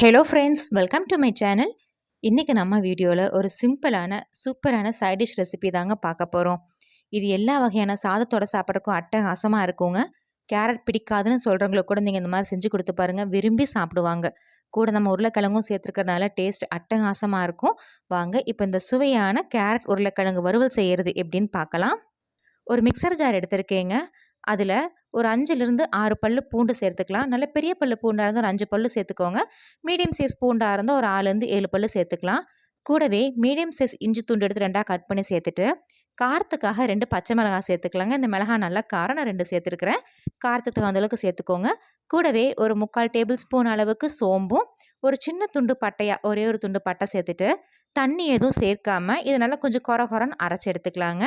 Hello friends welcome to my channel இன்றைக்கி நம்ம வீடியோவில் ஒரு சிம்பிளான சூப்பரான சைட் டிஷ் ரெசிபி தாங்க பார்க்க போகிறோம் இது எல்லா வகையான சாதத்தோட சாப்பிட்றக்கும் அட்டகாசமாக இருக்குங்க. கேரட் பிடிக்காதுன்னு சொல்கிறவங்களுக்கு கூட நீங்கள் இந்த மாதிரி செஞ்சு கொடுத்து பாருங்கள் விரும்பி சாப்பிடுவாங்க. கூட நம்ம உருளைக்கிழங்கும் சேர்த்துருக்கறனால டேஸ்ட் அட்டகாசமாக இருக்கும். வாங்க இப்போ இந்த சுவையான கேரட் உருளைக்கிழங்கு வறுவல் செய்கிறது எப்படின்னு பார்க்கலாம். ஒரு மிக்சர் ஜார் எடுத்திருக்கேங்க. அதில் ஒரு அஞ்சுலேருந்து ஆறு பல் பூண்டு சேர்த்துக்கலாம். நல்ல பெரிய பல் பூண்டாக இருந்தால் ஒரு அஞ்சு பல் சேர்த்துக்கோங்க. மீடியம் சைஸ் பூண்டாக இருந்தால் ஒரு ஆறுலேருந்து ஏழு பல் சேர்த்துக்கலாம். கூடவே மீடியம் சைஸ் இஞ்சி துண்டு எடுத்து ரெண்டாக கட் பண்ணி சேர்த்துட்டு காரத்துக்காக ரெண்டு பச்சை மிளகாய் சேர்த்துக்கலாங்க. இந்த மிளகாய் நல்லா காரம் நான் ரெண்டு சேர்த்துருக்குறேன். காரத்துக்கு அந்தளவுக்கு சேர்த்துக்கோங்க. கூடவே ஒரு முக்கால் டேபிள் ஸ்பூன் அளவுக்கு சோம்பும் ஒரு சின்ன துண்டு பட்டையாக ஒரே ஒரு துண்டு பட்டை சேர்த்துட்டு தண்ணி எதுவும் சேர்க்காமல் இதை நல்லா கொஞ்சம் குறை குறைன்னு அரைச்சி எடுத்துக்கலாங்க.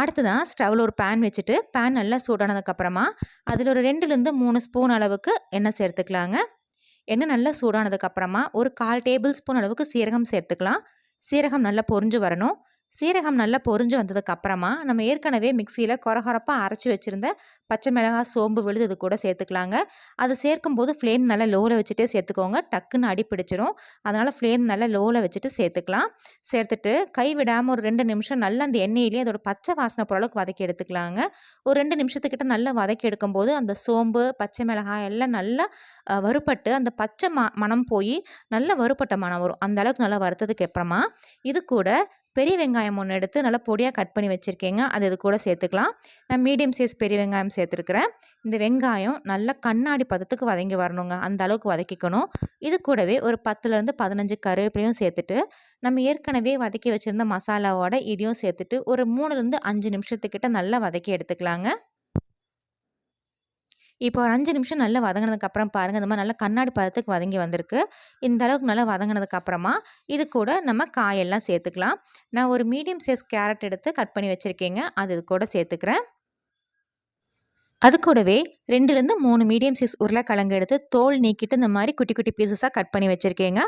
அடுத்ததான் ஸ்டவ்வில் ஒரு பேன் வச்சுட்டு பேன் நல்லா சூடானதுக்கப்புறமா அதில் ஒரு ரெண்டுலேருந்து மூணு ஸ்பூன் அளவுக்கு எண்ணெய் சேர்த்துக்கலாங்க. எண்ணெய் நல்லா சூடானதுக்கப்புறமா ஒரு கால் டேபிள் ஸ்பூன் அளவுக்கு சீரகம் சேர்த்துக்கலாம். சீரகம் நல்லா பொறிஞ்சு வரணும். சீரகம் நல்லா பொறிஞ்சு வந்ததுக்கு அப்புறமா நம்ம ஏற்கனவே மிக்சியில் கொரகொரப்பாக அரைச்சி வச்சுருந்த பச்சை மிளகாய் சோம்பு விழுது இது கூட சேர்த்துக்கலாங்க. அது சேர்க்கும் போது ஃப்ளேம் நல்லா லோவில் வச்சுட்டே சேர்த்துக்கோங்க. டக்குன்னு அடி பிடிச்சிரும். அதனால் ஃப்ளேம் நல்லா லோவில் வச்சுட்டு சேர்த்துக்கலாம். சேர்த்துட்டு கை விடாமல் ஒரு ரெண்டு நிமிஷம் நல்லா அந்த எண்ணெயிலேயே அதோட பச்சை வாசனை போகிற அளவுக்கு வதக்கி எடுத்துக்கலாங்க. ஒரு ரெண்டு நிமிஷத்துக்கிட்ட நல்லா வதக்கி எடுக்கும்போது அந்த சோம்பு பச்சை மிளகாய் எல்லாம் நல்லா வறுப்பட்டு அந்த பச்சை ம மனம் போய் நல்லா வறுப்பட்ட மனம் வரும். அந்த அளவுக்கு நல்லா வறுத்ததுக்கு அப்புறமா இது கூட பெரிய வெங்காயம் ஒன்று எடுத்து நல்லா பொடியாக கட் பண்ணி வச்சுருக்கேங்க. அது இது கூட சேர்த்துக்கலாம். நான் மீடியம் சைஸ் பெரிய வெங்காயம் சேர்த்துருக்குறேன். இந்த வெங்காயம் நல்லா கண்ணாடி பதத்துக்கு வதங்கி வரணுங்க. அந்த அளவுக்கு வதக்கிக்கணும். இது கூடவே ஒரு பத்துலேருந்து பதினஞ்சு கருவேப்பிலையும் சேர்த்துட்டு நம்ம ஏற்கனவே வதக்கி வச்சுருந்த மசாலாவோட இதையும் சேர்த்துட்டு ஒரு மூணுலேருந்து அஞ்சு நிமிஷத்துக்கிட்ட நல்லா வதக்கி எடுத்துக்கலாங்க. இப்போ ஒரு அஞ்சு நிமிஷம் நல்லா வதங்கினதுக்கப்புறம் பாருங்கள் இந்த மாதிரி நல்லா கண்ணாடி பதத்துக்கு வதங்கி வந்திருக்கு. இந்த அளவுக்கு நல்லா வதங்கினதுக்கப்புறமா இது கூட நம்ம காயெல்லாம் சேர்த்துக்கலாம். நான் ஒரு மீடியம் சைஸ் கேரட் எடுத்து கட் பண்ணி வச்சுருக்கேங்க. அது இது கூட சேர்த்துக்கிறேன். அது கூடவே ரெண்டுலேருந்து மூணு மீடியம் சைஸ் உருளைக்கிழங்கு எடுத்து தோல் நீக்கிட்டு இந்த மாதிரி குட்டி குட்டி பீசஸாக கட் பண்ணி வச்சுருக்கேங்க.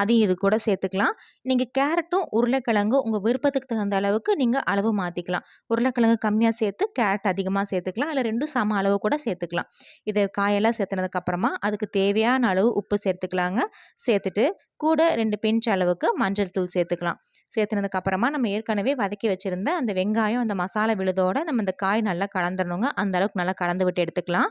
அதையும் இது கூட சேர்த்துக்கலாம். நீங்கள் கேரட்டும் உருளைக்கிழங்கும் உங்கள் விருப்பத்துக்கு தகுந்த அளவுக்கு நீங்கள் அளவு மாற்றிக்கலாம் உருளைக்கிழங்கு கம்மியாக சேர்த்து கேரட் அதிகமாக சேர்த்துக்கலாம். இல்லை ரெண்டும் சம அளவு கூட சேர்த்துக்கலாம். இதை காயெல்லாம் சேர்த்துனதுக்கப்புறமா அதுக்கு தேவையான அளவு உப்பு சேர்த்துக்கலாங்க. சேர்த்துட்டு கூட ரெண்டு பிஞ்ச் அளவுக்கு மஞ்சள் தூள் சேர்த்துக்கலாம். சேர்த்துனதுக்கப்புறமா நம்ம ஏற்கனவே வதக்கி வச்சுருந்த அந்த வெங்காயம் அந்த மசாலா விழுதோட நம்ம இந்த காய் நல்லா கலந்துடணுங்க. அந்த அளவுக்கு நல்லா கலந்து விட்டு எடுத்துக்கலாம்.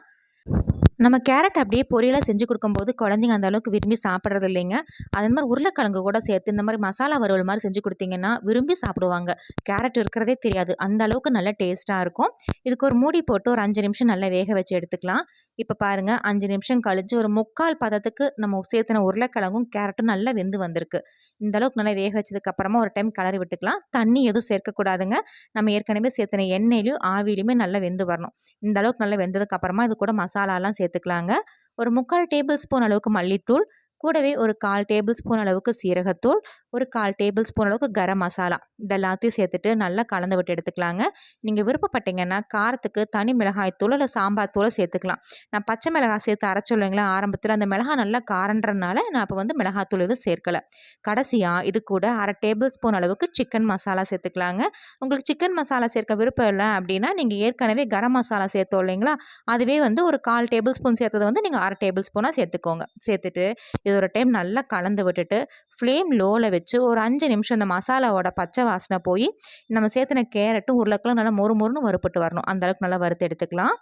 நம்ம கேரட் அப்படியே பொரியலாக செஞ்சு கொடுக்கும்போது குழந்தைங்க அந்த அளவுக்கு விரும்பி சாப்பிட்றது இல்லைங்க. அதே மாதிரி உருளைக்கிழங்கு கூட சேர்த்து இந்த மாதிரி மசாலா வறுவல் மாதிரி செஞ்சு கொடுத்தீங்கன்னா விரும்பி சாப்பிடுவாங்க. கேரட் இருக்கிறதே தெரியாது. அந்த அளவுக்கு நல்ல டேஸ்ட்டாக இருக்கும். இதுக்கு ஒரு மூடி போட்டு ஒரு அஞ்சு நிமிஷம் நல்லா வேக வச்சு எடுத்துக்கலாம். இப்போ பாருங்கள் அஞ்சு நிமிஷம் கழித்து ஒரு முக்கால் பதத்துக்கு நம்ம சேர்த்தின உருளைக்கிழங்கும் கேரட்டும் நல்லா வெந்து வந்திருக்கு. இந்த அளவுக்கு நல்லா வேக வச்சதுக்கப்புறமா ஒரு டைம் கலரி விட்டுக்கலாம். தண்ணி எதுவும் சேர்க்கக்கூடாதுங்க நம்ம ஏற்கனவே சேர்த்துன எண்ணெயிலையும் ஆவிலையுமே நல்லா வெந்து வரணும். இந்த அளவுக்கு நல்லா வெந்ததுக்கப்புறமா இது கூட மசாலாலாம் சேர்த்து சேர்த்துக்கலாங்க ஒரு முக்கால் டேபிள் ஸ்பூன் அளவுக்கு மல்லித்தூள் கூடவே ஒரு கால் டேபிள் ஸ்பூன் அளவுக்கு சீரகத்தூள் ஒரு கால் டேபிள் ஸ்பூன் அளவுக்கு கரம் மசாலா. இதெல்லாத்தையும் சேர்த்துட்டு நல்லா கலந்து விட்டு எடுத்துக்கலாங்க. நீங்கள் விருப்பப்பட்டீங்கன்னா காரத்துக்கு தனி மிளகாய் தூள் இல்லை சாம்பார் தூளை சேர்த்துக்கலாம். நான் பச்சை மிளகாய் சேர்த்து அரைச்சொல்லைங்களா ஆரம்பத்தில் அந்த மிளகாய் நல்லா காரன்றனால நான் இப்போ வந்து மிளகாத்தூள் எதுவும் சேர்க்கலை. கடைசியாக இது கூட அரை டேபிள் ஸ்பூன் அளவுக்கு சிக்கன் மசாலா சேர்த்துக்கலாங்க. உங்களுக்கு சிக்கன் மசாலா சேர்க்க விருப்பம் இல்லை அப்படின்னா நீங்கள் ஏற்கனவே கரம் மசாலா சேர்த்தோம் இல்லைங்களா அதுவே வந்து ஒரு கால் டேபிள் ஸ்பூன் சேர்த்தது வந்து நீங்கள் அரை டேபிள் ஸ்பூனாக சேர்த்துக்கோங்க. சேர்த்துட்டு இது ஒரு டைம் நல்லா கலந்து விட்டுட்டு ஃப்ளேம் லோவில் வச்சு ஒரு அஞ்சு நிமிஷம் இந்த மசாலாவோட பச்சை வாசனை போய் நம்ம சேர்த்துன கேரட்டும் உருளைக்கெல்லாம் நல்லா மொறு மொறுன்னு வறுப்பட்டு வரணும். அந்தளவுக்கு நல்லா வறுத்து எடுத்துக்கலாம்.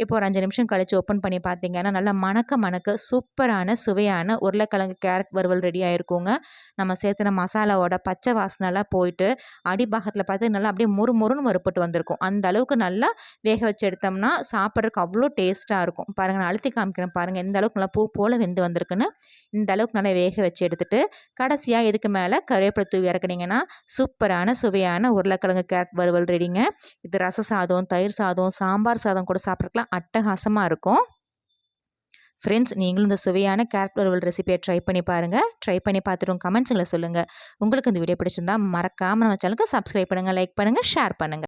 இப்போ ஒரு அஞ்சு நிமிஷம் கழித்து ஓப்பன் பண்ணி பார்த்தீங்கன்னா நல்லா மணக்க மணக்க சூப்பரான சுவையான உருளைக்கிழங்கு கேரட் வறுவல் ரெடி ஆகிருக்குங்க நம்ம சேர்த்துன மசாலாவோட பச்சை வாசனைலாம் போயிட்டு அடிபாகத்தில் பார்த்து நல்லா அப்படியே முறு முறுன்னு வறுப்பட்டு வந்திருக்கும். அந்த அளவுக்கு நல்லா வேக வச்சு எடுத்தோம்னா சாப்பிட்றதுக்கு அவ்வளோ டேஸ்ட்டாக இருக்கும். பாருங்கள் நான் அழுத்தி காமிக்கிறேன் பாருங்கள் எந்த அளவுக்கு நல்லா பூ போல் வெந்து வந்திருக்குன்னு. இந்த அளவுக்கு நல்லா வேக வச்சு எடுத்துட்டு கடைசியாக இதுக்கு மேலே கருவேப்பிலை தூவி இறக்குனீங்கன்னா சூப்பரான சுவையான உருளைக்கிழங்கு கேரட் வறுவல் ரெடிங்க இது ரச சாதம் தயிர் சாதம் சாம்பார் சாதம் கூட சாப்பிட்ருக்கலாம் அட்டகாசமாக இருக்கும். ஃப்ரெண்ட்ஸ் நீங்களும் இந்த சுவையான கேரட் வறுவல் ரெசிபியை ட்ரை பண்ணி பாருங்கள் ட்ரை பண்ணி பார்த்துட்டு கமெண்ட்ஸுங்களை சொல்லுங்கள் உங்களுக்கு இந்த வீடியோ பிடிச்சிருந்தா மறக்காமல் நம்ம சேனலுக்கு சப்ஸ்கிரைப் பண்ணுங்கள் லைக் பண்ணுங்கள் ஷேர் பண்ணுங்கள்